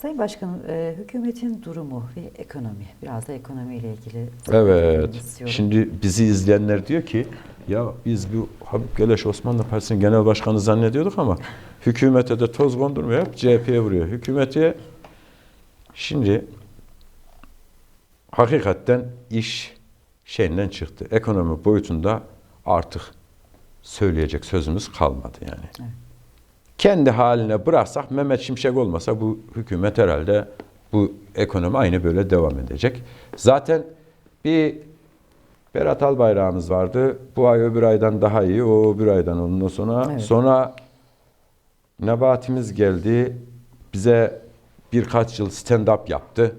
Sayın Başkanım, e, hükümetin durumu ve ekonomi, biraz da ekonomiyle ilgili Evet. istiyorum. Şimdi bizi izleyenler diyor ki ya biz bu Habib Geleş Osmanlı Partisi'nin genel başkanı zannediyorduk ama hükümete de toz kondurmuyor. Hep CHP'ye vuruyor. Hükümete şimdi hakikaten iş şeyinden çıktı. Ekonomi boyutunda artık söyleyecek sözümüz kalmadı yani. Evet. Kendi haline bıraksak Mehmet Şimşek olmasa bu hükümet herhalde bu ekonomi aynı böyle devam edecek. Zaten bir Berat Albayrak'ımız vardı. Bu ay öbür aydan daha iyi. O öbür aydan ondan sonra. Evet. Sonra Nebatimiz geldi. Bize birkaç yıl stand-up yaptı.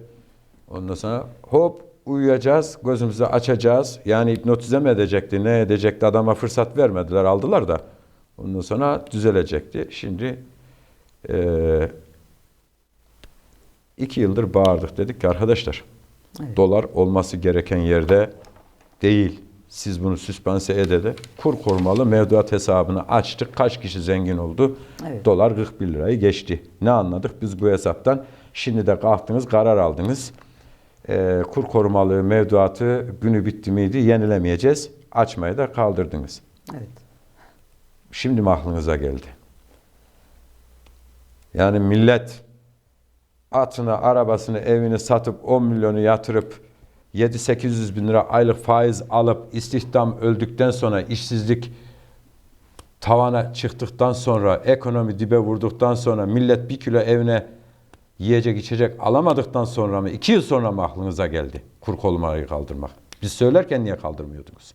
Ondan sonra hop uyuyacağız, gözümüzü açacağız. Yani hipnotize mi edecekti, ne edecekti adama fırsat vermediler, aldılar da. Ondan sonra düzelecekti. Şimdi eee iki yıldır bağırdık dedik ki arkadaşlar Evet. dolar olması gereken yerde değil. Siz bunu süspanse edede kur korumalı mevduat hesabını açtık. Kaç kişi zengin oldu? Evet. Dolar 41 lirayı geçti. Ne anladık biz bu hesaptan? Şimdi de kalktınız, karar aldınız. Ee, kur korumalı mevduatı günü bitti miydi yenilemeyeceğiz. Açmayı da kaldırdınız. Evet. Şimdi mi aklınıza geldi? Yani millet atını, arabasını, evini satıp 10 milyonu yatırıp 7-800 bin lira aylık faiz alıp istihdam öldükten sonra işsizlik tavana çıktıktan sonra ekonomi dibe vurduktan sonra millet bir kilo evine yiyecek içecek alamadıktan sonra mı iki yıl sonra mı aklınıza geldi kur korumayı kaldırmak? Biz söylerken niye kaldırmıyordunuz?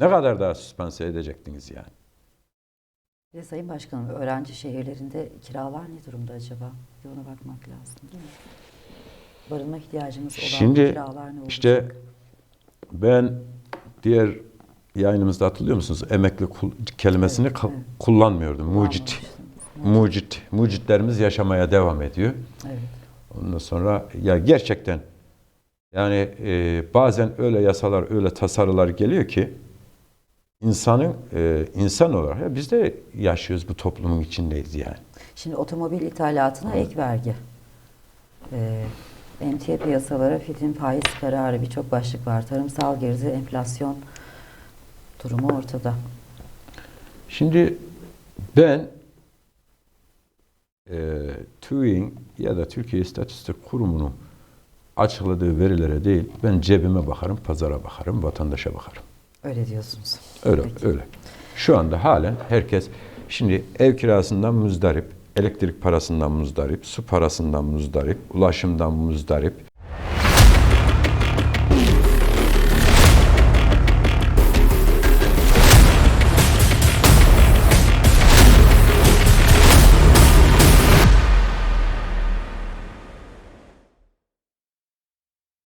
Ne kadar daha süspanse edecektiniz yani? Bir de Sayın Başkanım, öğrenci şehirlerinde kiralar ne durumda acaba? Bir ona bakmak lazım değil mi? Barınma ihtiyacımız olan Şimdi kiralar ne olacak? işte ben diğer yayınımızda hatırlıyor musunuz? Emekli kelimesini Evet, evet. kullanmıyordum. Mucit. Mucit. Mucitlerimiz yaşamaya devam ediyor. Evet. Ondan sonra ya gerçekten yani e, bazen öyle yasalar, öyle tasarılar geliyor ki insanın e, insan olarak ya biz de yaşıyoruz bu toplumun içindeyiz yani. Şimdi otomobil ithalatına ek vergi. Ee, emtia piyasalara FİD'in faiz kararı birçok başlık var. Tarımsal gerisi, enflasyon durumu ortada. Şimdi ben e, TÜİ'nin ya da Türkiye İstatistik Kurumu'nun açıkladığı verilere değil, ben cebime bakarım, pazara bakarım, vatandaşa bakarım. Öyle diyorsunuz. Öyle, Peki. öyle. Şu anda halen herkes, şimdi ev kirasından muzdarip, elektrik parasından muzdarip, su parasından muzdarip, ulaşımdan muzdarip,